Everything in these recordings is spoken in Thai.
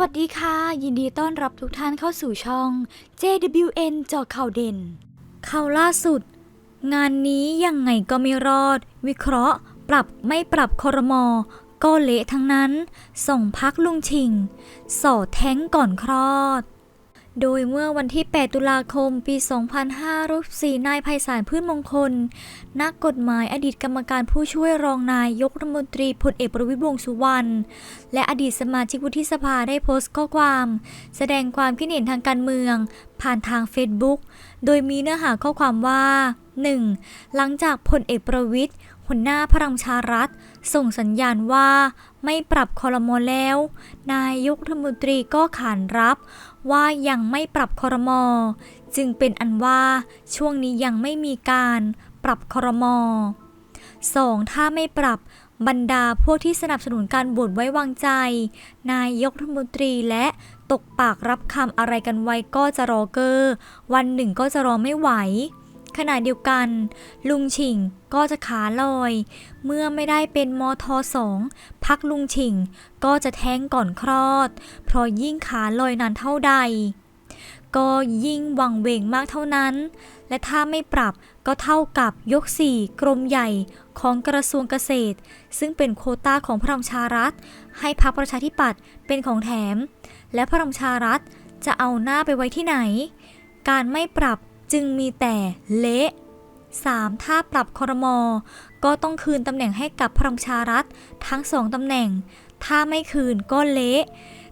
วัสดีค่ะ ยินดีต้อนรับทุกท่านเข้าสู่ช่อง JWN จอข่าวเด่น ข่าวล่าสุด งานนี้ยังไงก็ไม่รอด วิเคราะห์ ปรับไม่ปรับคอรมอ ก็เละทั้งนั้น ส่งพักลุงชิง สอดแท้งก่อนคลอด โดยเมื่อวันที่ 8 ตุลาคม ปี 2564นายไพศาลพืชมงคล นักกฎหมายอดีตกรรมการผู้ช่วยรองนายยกรัฐมนตรีพลเอกประวิตรวงสุวรรณ และอดีตสมาชิกวุฒิสภาได้โพสต์ข้อความ แสดงความคิดเห็นทางการเมือง ผ่านทางเฟซบุ๊ก โดยมีเนื้อหาข้อความว่า 1. หลังจากพลเอกประวิตร หัวหน้าพลังชารัฐ ส่งสัญญาณว่าไม่ปรับคอรมอแล้ว นายกรัฐมนตรีก็ขานรับ ว่ายังไม่ปรับคอรมอจึงเป็นอันว่าช่วงนี้ยังไม่มีการปรับคอรมอ 2. ถ้าไม่ปรับบรรดาพวกที่สนับสนุนการบวชไว้วางใจ นายกรัฐมนตรีและตกปากรับคำอะไรกันไว้ก็จะรอเกอร์ วันหนึ่งก็จะรอไม่ไหว ขณะเดียวกัน ลุงฉิงก็จะขาลอย เมื่อไม่ได้เป็นมทสองพักลุงฉิงก็จะแท้งก่อนคลอด เพราะยิ่งขาลอยนานเท่าใด ก็ยิ่งวังเวงมากเท่านั้น และถ้าไม่ปรับก็เท่ากับยกสี่กรมใหญ่ของกระทรวงเกษตร ซึ่งเป็นโควต้าของพระรามชารัฐ ให้พรรคประชาธิปัตย์เป็นของแถม และพระรามชารัฐจะเอาหน้าไปไว้ที่ไหน การไม่ปรับ จึงมีแต่เละ 3. ถ้าปรับคอรมอก็ต้องคืนตำแหน่งให้กับพลังประชารัฐทั้งสองตำแหน่ง ถ้าไม่คืนก็เละ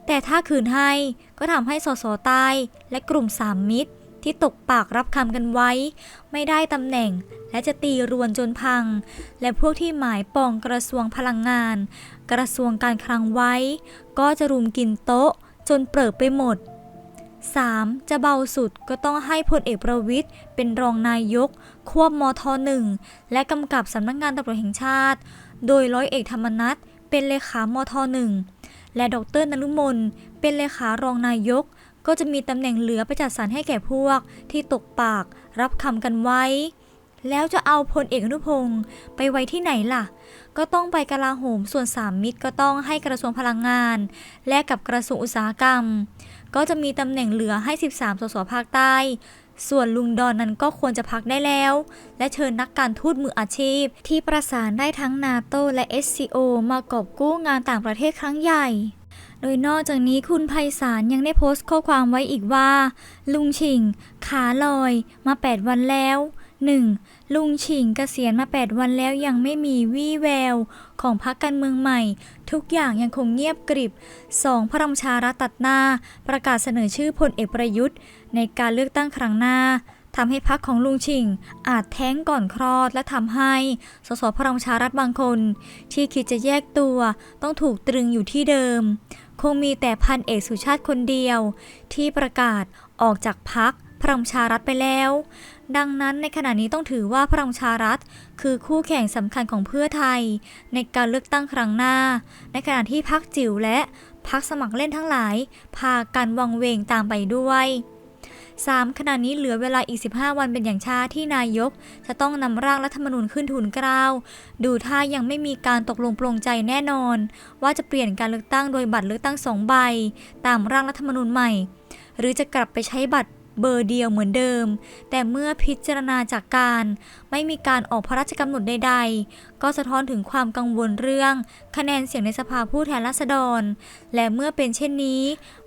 แต่ถ้าคืนให้ก็ทำให้สสใต้และกลุ่มสามมิตรที่ตกปากรับคำกันไว้ ไม่ได้ตำแหน่ง และจะตีรวนจนพัง และพวกที่หมายปองกระทรวงพลังงาน กระทรวงการคลังไว้ ก็จะรุมกินโต๊ะ จนเปิดไปหมด 3. จะเบาสุดก็ต้องให้พลเอกประวิทย์เป็นรองนายก ควบมทหนึ่งและกำกับสำนักงงานตำรวจแห่งชาติ โดยร้อยเอกธรรมนัฐเป็นเลขามทหนึ่งและดรนรุมนเป็นเลขารองนายก ก็จะมีตำแหน่งเหลือไปจัดสรรให้แก่พวก ที่ตกปากรับคำกันไว้ แล้วจะเอาพลเอกอนุพงศ์ไปไว้ที่ไหนล่ะ ก็ต้องไปกลาโหมส่วนสามมิตรก็ต้องให้กระทรวงพลังงาน และกับกระทรวงอุตสาหกรรม ก็จะมีตำแหน่งเหลือให้ 13 สสภาคใต้ ส่วนลุงดอนนั้นก็ควรจะพักได้แล้ว และเชิญนักการทูตมืออาชีพ ที่ประสานได้ทั้งนาโตและ SCO มากอบกู้งานต่างประเทศครั้งใหญ่โดยนอกจากนี้คุณไพศาลยังได้โพสต์ข้อความไว้อีกว่า ลุงชิง ขาลอย มา 8 วันแล้ว 1. ลุงชิงเกษียณมา 8 วันแล้วยังไม่มีวี่แวว ของพรรคการเมืองใหม่ ทุกอย่างยังคงเงียบกริบ 2. พระรำชารัตัดหน้า ประกาศเสนอชื่อพลเอกประยุทธ์ ในการเลือกตั้งครั้งหน้าทำให้พรรคของลุงชิง อาจแท้งก่อนคลอดและทำให้สสพลังประชารัฐบางคน ที่คิดจะแยกตัวต้องถูกตรึงอยู่ที่เดิม คงมีแต่พันเอกสุชาติคนเดียว ที่ประกาศออกจากพักพลังประชารัฐไปแล้ว ดังนั้นในขณะนี้ต้องถือว่าพลังชารัฐ คือคู่แข่งสำคัญของเพื่อไทย ในการเลือกตั้งครั้งหน้า ในขณะที่พักจิ๋วและพักสมัครเล่นทั้งหลาย พากันวังเวงตามไปด้วย 3. ขณะนี้เหลือเวลาอีก 15 วันเป็นอย่างช้าที่นายก จะต้องนำร่างรัฐธรรมนูญขึ้นทุนเกล้าดูท่ายังไม่มีการตกลงปลงใจแน่นอน ว่าจะเปลี่ยนการเลือกตั้งโดยบัตรเลือกตั้งสองใบ ตามร่างรัฐธรรมนูญใหม่ หรือจะกลับไปใช้บัตร เบอร์เดียวเหมือนเดิม แต่เมื่อพิจารณาจากการ ไม่มีการออกพระราชกำหนดใด ๆ ก็สะท้อนถึงความกังวลเรื่อง คะแนนเสียงในสภาผู้แทนราษฎร และเมื่อเป็นเช่นนี้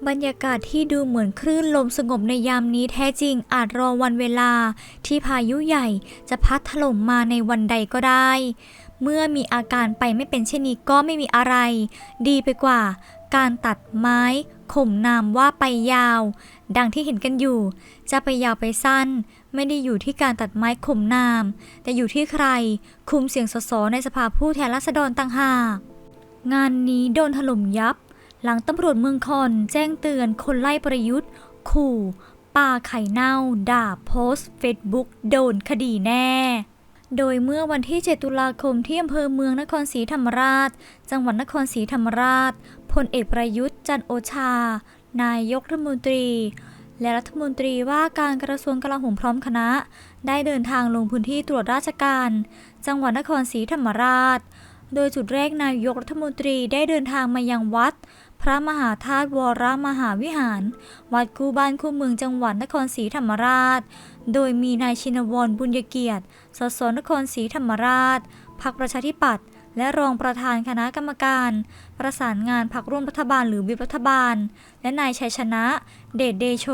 บรรยากาศที่ดูเหมือนคลื่นลมสงบในยามนี้แท้จริงอาจรอวันเวลา ที่พายุใหญ่จะพัดถล่มมาในวันใดก็ได้ เมื่อมีอาการไปไม่เป็นเช่นนี้ก็ไม่มีอะไร ดีไปกว่า การตัดไม้ ข่มนามว่าไปยาว ดังที่เห็นกันอยู่ จะไปยาวไปสั้น ไม่ได้อยู่ที่การตัดไม้ข่มนาม แต่อยู่ที่ใคร คุมเสียงสสในสภาผู้แทนราษฎรต่างหาก งานนี้โดนถล่มยับ หลังตำรวจเมืองคอนแจ้งเตือนคนไล่ประยุทธ์ ขู่ปาไข่เน่า ด่าโพสต์เฟซบุ๊กโดนคดีแน่โดยเมื่อวันที่ 7 ตุลาคมที่อำเภอเมืองนครศรีธรรมราช จังหวัดนครศรีธรรมราช พลเอกประยุทธ์จันโอชา นายกรัฐมนตรี และรัฐมนตรีว่าการกระทรวงกลาโหมพร้อมคณะ ได้เดินทางลงพื้นที่ตรวจราชการ จังหวัดนครศรีธรรมราช โดยจุดแรกนายกรัฐมนตรีได้เดินทางมายังวัด พระมหาธาตุวรมหาวิหาร วัดคูบ้านคูเมืองจังหวัดนครศรีธรรมราช โดยมีนายชินวรบุญเกียรติ สสนครศรีธรรมราชพรรคประชาธิปัตย์ และรองประธานคณะกรรมการ ประสานงานพรรคร่วมรัฐบาลหรือวิปรัฐบาล และนายชัยชนะ เดชเดโช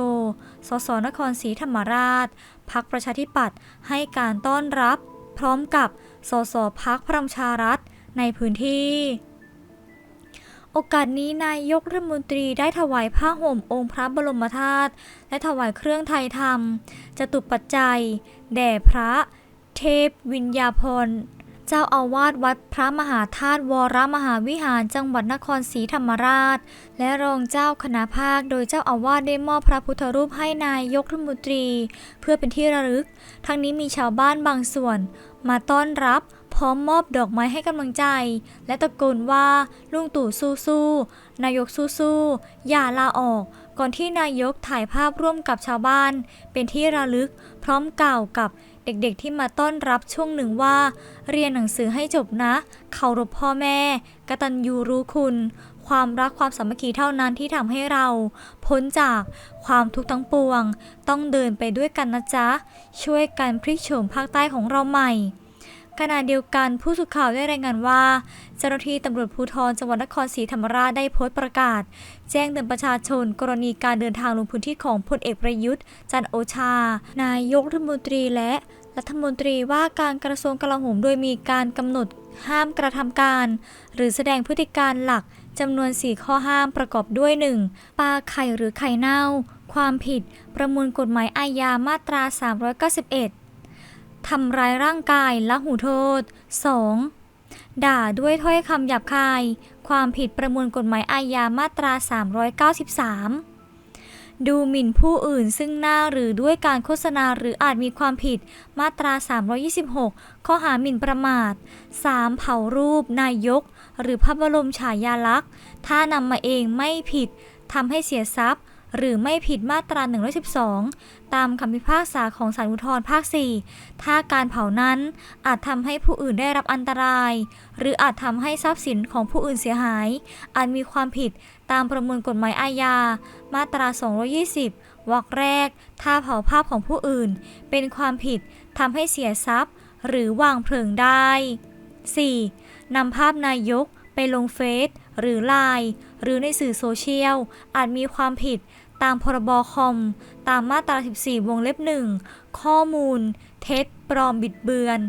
สสนครศรีธรรมราชพรรคประชาธิปัตย์ให้การต้อนรับ พร้อมกับสสพักพลังประชารัฐในพื้นที่ โอกาสนี้นายกรัฐมนตรีได้ถวายผ้าห่มองค์พระบรมธาตุและถวายเครื่องไทยธรรมจตุปัจจัย แด่พระเทพวิญญาพร เจ้าอาวาสวัดพระมหาธาตุวรมหาวิหารจังหวัดนครศรีธรรมราช และรองเจ้าคณะภาค โดยเจ้าอาวาสได้มอบพระพุทธรูปให้นายกรัฐมนตรี เพื่อเป็นที่ระลึก ทั้งนี้มีชาวบ้านบางส่วน มาต้อนรับพร้อมมอบดอกไม้ให้กำลังใจ และตะโกนว่าลุงตู่สู้ๆนายกสู้ๆอย่าลาออก ก่อนที่นายกถ่ายภาพร่วมกับชาวบ้าน เป็นที่ระลึก พร้อมกล่าวกับ เด็กๆที่มาต้อนรับช่วงหนึ่งว่า เรียนหนังสือให้จบนะ เคารพพ่อแม่ กตัญญูรู้คุณ ความรักความสามัคคีเท่านั้นที่ทำให้เรา พ้นจากความทุกข์ทั้งปวง ต้องเดินไปด้วยกันนะจ๊ะ ช่วยกันพลิกโฉมภาคใต้ของเราใหม่ ขณะเดียวกันผู้สื่อข่าวได้รายงานว่า เจ้าหน้าที่ตำรวจภูธรจังหวัดนครศรีธรรมราชได้โพสต์ประกาศ แจ้งเตือนประชาชน กรณีการเดินทางลงพื้นที่ของพลเอกประยุทธ์ จันโอชา นายกรัฐมนตรีและรัฐมนตรีว่าการกระทรวงกลาโหมโดยมีการกำหนดห้ามกระทำการ หรือแสดงพฤติการหลักจำนวน 4 ข้อห้ามประกอบด้วย 1. ปลาไข่หรือไข่เน่า ความผิด ประมวลกฎหมายอาญามาตรา 391 ทำร้ายร่างกายและหูโทษ 2. ด่าด้วยถ้อยคำหยาบคาย ความผิดประมวลกฎหมายอาญามาตรา 393 ดูหมิ่นผู้อื่นซึ่งหน้าหรือด้วยการโฆษณาหรืออาจมีความผิดมาตรา 326 ข้อหาหมิ่นประมาท 3. เผารูป นายก หรือพระบรมฉายาลักษณ์ ถ้านำมาเองไม่ผิดทำให้เสียทรัพย์ หรือไม่ผิดมาตรา 112 ตามคำพิพากษาของศาลอุทธรภาค 4 ถ้าการเผานั้นอาจทำให้ผู้อื่นได้รับอันตราย หรืออาจทำให้ทรัพย์สินของผู้อื่นเสียหาย อาจมีความผิดตามประมวลกฎหมายอาญา มาตรา 220 วรรคแรก ถ้าเผาภาพของผู้อื่น เป็นความผิดทำให้เสียทรัพย์ หรือวางเพลิงได้ 4. นำภาพนายกไปลงเฟซหรือไลน์หรือในสื่อโซเชียลอาจมีความผิด ตามพรบคอม ตามมาตรา 14 วงเล็บ1ข้อมูล เท็จปลอมบิดเบือน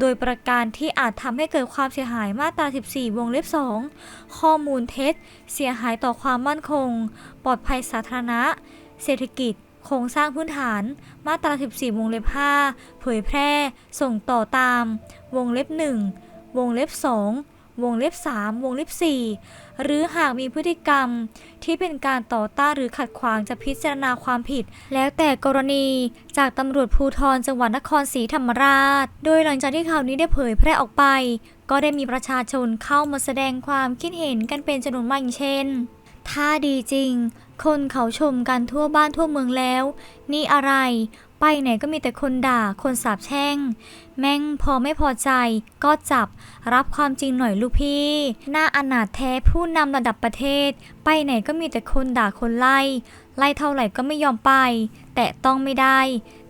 โดยประการที่อาจทำให้เกิดความเสียหายมาตรา 14 วงเล็บ 2 ข้อมูลเท็จ เสียหายต่อความมั่นคง ปลอดภัยสาธารณะ เศรษฐกิจโครงสร้างพื้นฐาน มาตรา 14 วงเล็บ 5 เผยแพร่ ส่งต่อตาม วงเล็บ 1 วงเล็บ 2 วงเล็บ 3 วงเล็บ 4 หรือหากมีพฤติกรรม ที่เป็นการต่อต้านหรือขัดขวางจะพิจารณาความผิด แล้วแต่กรณีจากตำรวจภูธรจังหวัดนครศรีธรรมราช โดยหลังจากที่ข่าวนี้ได้เผยแพร่ออกไป ก็ได้มีประชาชนเข้ามาแสดงความคิดเห็นกันเป็นจำนวนมากอย่างเช่น ถ้าดีจริง คนเขาชมกันทั่วบ้านทั่วเมืองแล้ว นี่อะไร ไปไหนก็มีแต่คนด่า คนสาบแช่ง แม่งพอไม่พอใจ ก็จับ รับความจริงหน่อยลูกพี่ หน้าอนาถแท้ผู้นำระดับประเทศ ไปไหนก็มีแต่คนด่าคนไล่ ไล่เท่าไหร่ก็ไม่ยอมไป แต่ต้องไม่ได้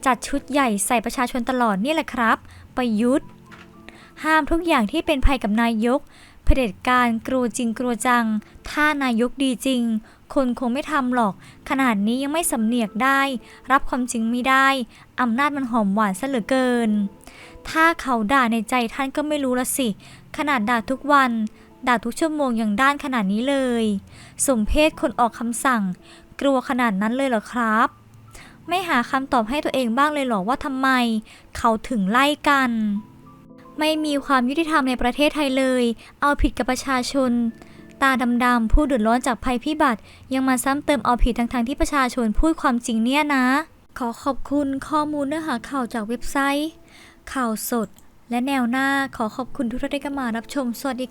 จัดชุดใหญ่ใส่ประชาชนตลอดนี่แหละครับ ประยุทธ์ ห้ามทุกอย่างที่เป็นภัยกับนายก เผด็จการกลัวจริงกลัวจัง ถ้านายกดีจริง คนคงไม่ทำหรอก ขนาดนี้ยังไม่สำเนียกได้ รับความจริงไม่ได้อำนาจมันหอมหวานซะเหลือเกิน ถ้าเขาด่าในใจท่านก็ไม่รู้ละสิ ขนาดด่าทุกวันด่าทุกชั่วโมงอย่างด้านขนาดนี้เลย สมเพศคนออกคำสั่ง กลัวขนาดนั้นเลยเหรอครับ ไม่หาคำตอบให้ตัวเองบ้างเลยเหรอว่าทำไม เขาถึงไล่กัน ไม่มีความยุติธรรมในประเทศไทยเลย เอาผิดกับประชาชน ตาดำๆผู้เดือดร้อนจากภัยพิบัติ ยังมาซ้ำเติมเอาผิดทั้งๆที่ประชาชนพูดความจริงเนี่ยนะ ขอขอบคุณข้อมูลเนื้อหาข่าวจากเว็บไซต์ ข่าวสด และแนวหน้าขอขอบคุณทุกท่านที่เข้ามารับชม สวัสดี